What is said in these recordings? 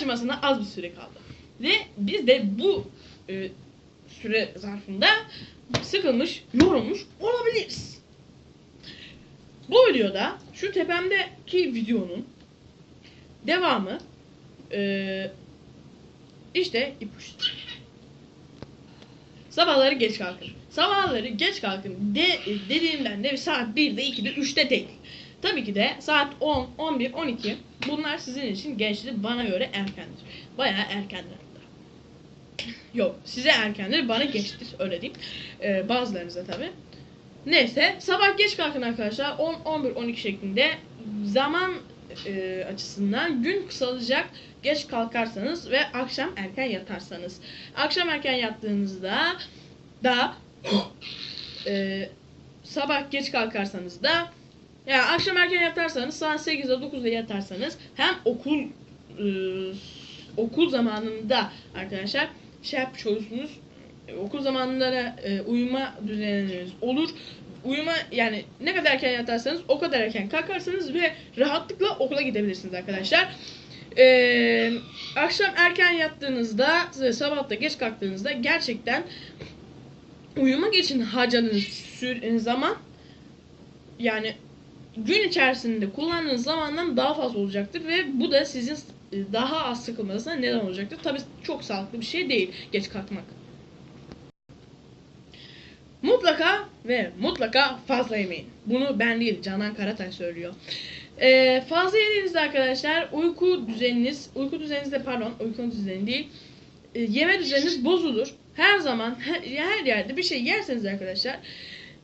açmasına az bir süre kaldı. Ve biz de bu e, süre zarfında sıkılmış, yorulmuş olabiliriz. Bu videoda şu tepemdeki videonun devamı e, işte ipuçları. Sabahları geç kalkın. Sabahları geç kalkın de, dediğimden de saat 1'de 2'de 3'te değil. Tabii ki de saat 10, 11, 12 bunlar sizin için gençtir. Bana göre erkendir. Bayağı erkendir. Yok size erkendir bana geçtir öyle diyeyim. Ee, bazılarınıza tabii. Neyse sabah geç kalkın arkadaşlar 10, 11, 12 şeklinde zaman e, açısından gün kısalacak geç kalkarsanız ve akşam erken yatarsanız. Akşam erken yattığınızda da e, sabah geç kalkarsanız da yani akşam erken yatarsanız saat 8'de 9'da yatarsanız hem okul e, okul zamanında arkadaşlar şey e, okul zamanında da, e, uyuma düzeniniz olur. Uyuma yani ne kadar erken yatarsanız o kadar erken kalkarsınız ve rahatlıkla okula gidebilirsiniz arkadaşlar. Ee, akşam erken yattığınızda ve sabah geç kalktığınızda gerçekten uyumak için harcadığınız zaman yani gün içerisinde kullandığınız zamandan daha fazla olacaktır ve bu da sizin e, daha az sıkılmanızına neden olacaktır. Tabii çok sağlıklı bir şey değil geç kalkmak. Mutlaka ve mutlaka fazla yemeyin. Bunu ben değil Canan Karatay söylüyor. Ee, fazla yediğinizde arkadaşlar uyku düzeniniz, uyku düzeninizde pardon uyku düzeni değil, e, yeme düzeniniz bozulur. Her zaman her yerde bir şey yerseniz arkadaşlar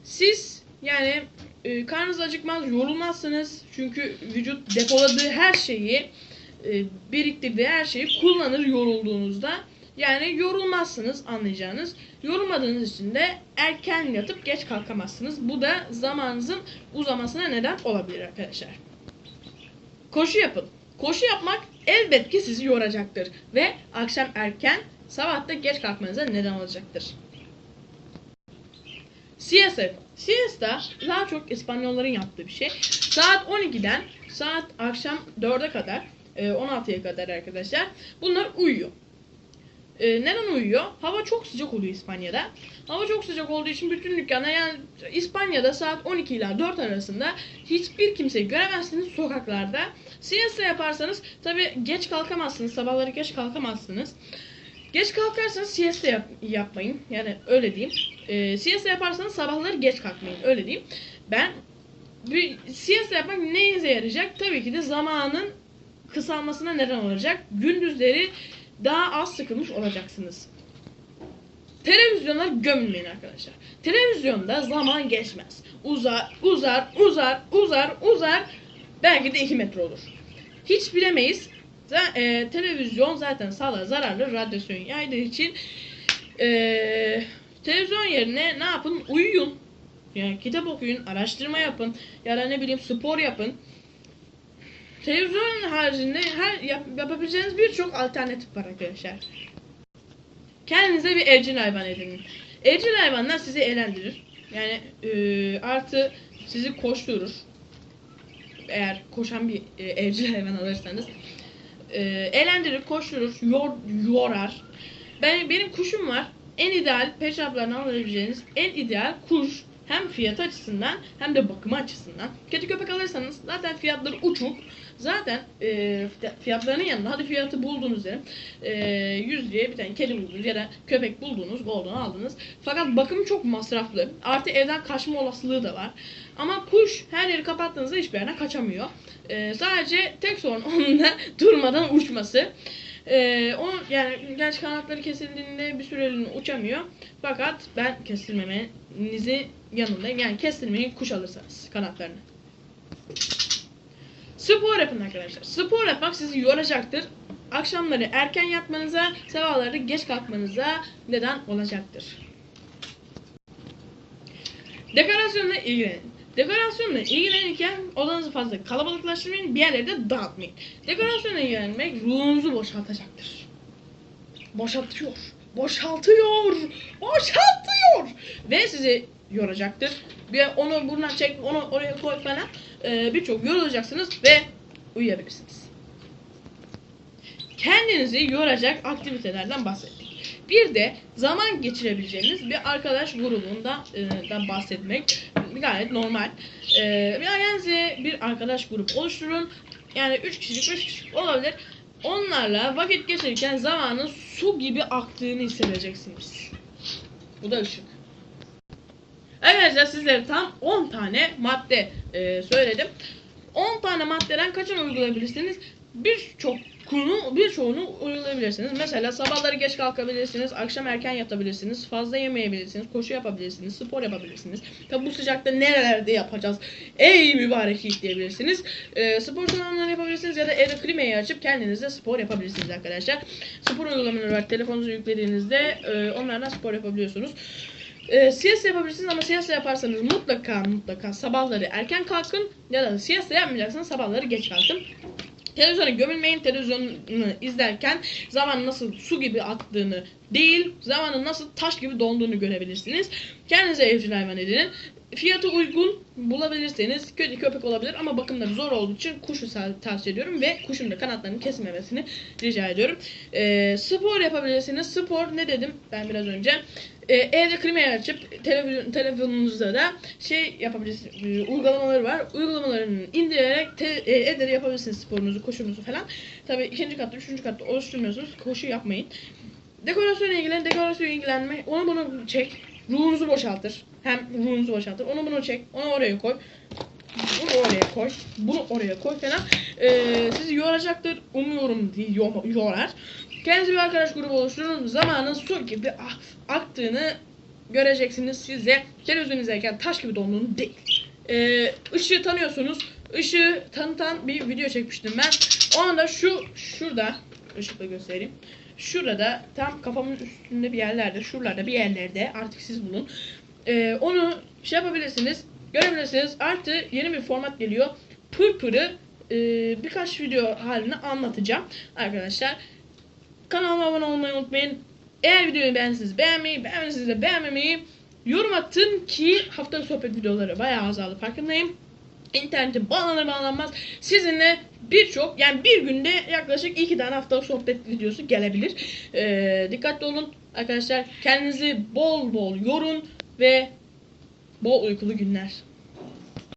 siz yani e, karnınız acıkmaz, yorulmazsınız. Çünkü vücut depoladığı her şeyi e, biriktirdiği her şeyi kullanır yorulduğunuzda. Yani yorulmazsınız anlayacağınız. Yorulmadığınız için de erken yatıp geç kalkamazsınız. Bu da zamanınızın uzamasına neden olabilir arkadaşlar. Koşu yapın. Koşu yapmak elbet ki sizi yoracaktır. Ve akşam erken, sabah da geç kalkmanıza neden olacaktır. Yapın. Siesta daha çok İspanyolların yaptığı bir şey. Saat 12'den saat akşam 4'e kadar, e, 16'ya kadar arkadaşlar bunlar uyuyor. E, neden uyuyor? Hava çok sıcak oluyor İspanya'da. Hava çok sıcak olduğu için bütün dükkana yani İspanya'da saat 12 ile 4 arasında hiçbir kimseyi göremezsiniz sokaklarda. Siesta yaparsanız tabi geç kalkamazsınız. Sabahları geç kalkamazsınız. Geç kalkarsanız siesta yap- yapmayın. Yani öyle diyeyim. E, siesta yaparsanız sabahları geç kalkmayın. Öyle diyeyim. Ben bir siesta yapmak neyinize yarayacak? Tabii ki de zamanın kısalmasına neden olacak. Gündüzleri daha az sıkılmış olacaksınız. Televizyonlar gömülmeyin arkadaşlar. Televizyonda zaman geçmez. Uzar, uzar, uzar, uzar, uzar. Belki de 2 metre olur. Hiç bilemeyiz. E, televizyon zaten sağlığa zararlı radyasyon yaydığı için e, televizyon yerine ne yapın? Uyuyun. Yani kitap okuyun, araştırma yapın ya da ne bileyim spor yapın. Televizyon haricinde her yap- yapabileceğiniz birçok alternatif var arkadaşlar. Kendinize bir evcil hayvan edinin. Evcil hayvanlar sizi eğlendirir. Yani e, artı sizi koşturur. Eğer koşan bir e, evcil hayvan alırsanız. E, eğlendirir, koşturur, yor, yorar. Ben benim kuşum var. En ideal pet shop'lardan alabileceğiniz en ideal kuş hem fiyat açısından hem de bakımı açısından. Kedi köpek alırsanız zaten fiyatları uçuk. Zaten e, fiyatlarının yanında hadi fiyatı buldunuz derim. E, 100 liraya bir tane kedi buldunuz ya da köpek buldunuz, golden aldınız. Fakat bakımı çok masraflı. Artı evden kaçma olasılığı da var. Ama kuş her yeri kapattığınızda hiçbir yerden kaçamıyor. E, sadece tek sorun onun da durmadan uçması. Ee, o yani gerçi kanatları kesildiğinde bir süreliğine uçamıyor. Fakat ben kestirmemenizi yanındayım. Yani kestirmeyin kuş alırsanız kanatlarını. Spor yapın arkadaşlar. Spor yapmak sizi yoracaktır. Akşamları erken yatmanıza, sabahları geç kalkmanıza neden olacaktır. Dekorasyonla ilgilenin. Dekorasyonla ilgilenirken odanızı fazla kalabalıklaştırmayın, bir yerleri de dağıtmayın. Dekorasyonla ilgilenmek ruhunuzu boşaltacaktır. Boşaltıyor. Boşaltıyor. Boşaltıyor. Ve sizi yoracaktır. Bir onu buradan çek, onu oraya koy falan. Ee, Birçok yorulacaksınız ve uyuyabilirsiniz. kendinizi yoracak aktivitelerden bahsettik. Bir de zaman geçirebileceğiniz bir arkadaş grubundan e, bahsetmek gayet normal. E, yani bir arkadaş grubu oluşturun. Yani 3 kişilik 5 kişilik olabilir. Onlarla vakit geçirirken zamanın su gibi aktığını hissedeceksiniz. Bu da ışık. Arkadaşlar sizlere tam 10 tane madde e, söyledim. 10 tane maddeden kaçını uygulayabilirsiniz? Birçok konu, birçoğunu uygulayabilirsiniz. Mesela sabahları geç kalkabilirsiniz, akşam erken yatabilirsiniz, fazla yemeyebilirsiniz, koşu yapabilirsiniz, spor yapabilirsiniz. Tabi bu sıcakta nerelerde yapacağız? Ey mübarek yiğit diyebilirsiniz. E, spor salonlarını yapabilirsiniz ya da evde klimayı açıp kendinize spor yapabilirsiniz arkadaşlar. Spor uygulamaları var. Telefonunuzu yüklediğinizde e, onlardan spor yapabiliyorsunuz. E, siesta yapabilirsiniz ama siesta yaparsanız mutlaka mutlaka sabahları erken kalkın ya da siesta yapmayacaksanız sabahları geç kalkın. Televizyona gömülmeyin. Televizyonu izlerken zamanın nasıl su gibi aktığını değil, zamanın nasıl taş gibi donduğunu görebilirsiniz. Kendinize evcil hayvan edinin. Fiyatı uygun bulabilirseniz kötü köpek olabilir ama bakımları zor olduğu için kuşu tavsiye ediyorum ve kuşun da kanatlarının kesilmemesini rica ediyorum. Ee, spor yapabilirsiniz. Spor ne dedim ben biraz önce? Ee, evde klimayı açıp televizyon, telefonunuzda da şey yapabilirsiniz. e, uygulamaları var. Uygulamalarını indirerek te, e, evde de yapabilirsiniz sporunuzu, koşunuzu falan. Tabii ikinci katta, üçüncü katta oluşturmuyorsunuz. Koşu yapmayın. Dekorasyona ilgilen, dekorasyona ilgilenme. Onu bunu çek. Ruhunuzu boşaltır. Hem ruhunuzu boşaltır. Onu bunu çek. Onu oraya koy. Bunu oraya koy. Bunu oraya koy falan. Ee, sizi yoracaktır. Umuyorum yorar. Kendinize bir arkadaş grubu oluşturun. Zamanın su gibi ak- aktığını göreceksiniz siz de. Televizyon izlerken taş gibi donduğunu değil. Ee, ışığı tanıyorsunuz. Işığı tanıtan bir video çekmiştim ben. Onu da şu şurada ışıkla göstereyim. Şurada tam kafamın üstünde bir yerlerde, şuralarda bir yerlerde artık siz bulun. Ee, onu şey yapabilirsiniz, görebilirsiniz. Artı yeni bir format geliyor. Pırpırı e, birkaç video halinde anlatacağım arkadaşlar. Kanalıma abone olmayı unutmayın. Eğer videoyu beğendiyseniz beğenmeyi, beğenmediyseniz de beğenmemeyi, yorum atın ki haftalık sohbet videoları bayağı azaldı farkındayım. İnternete bağlanır bağlanmaz sizinle birçok yani bir günde yaklaşık iki tane haftalık sohbet videosu gelebilir. Ee, dikkatli olun arkadaşlar. Kendinizi bol bol yorun ve bol uykulu günler.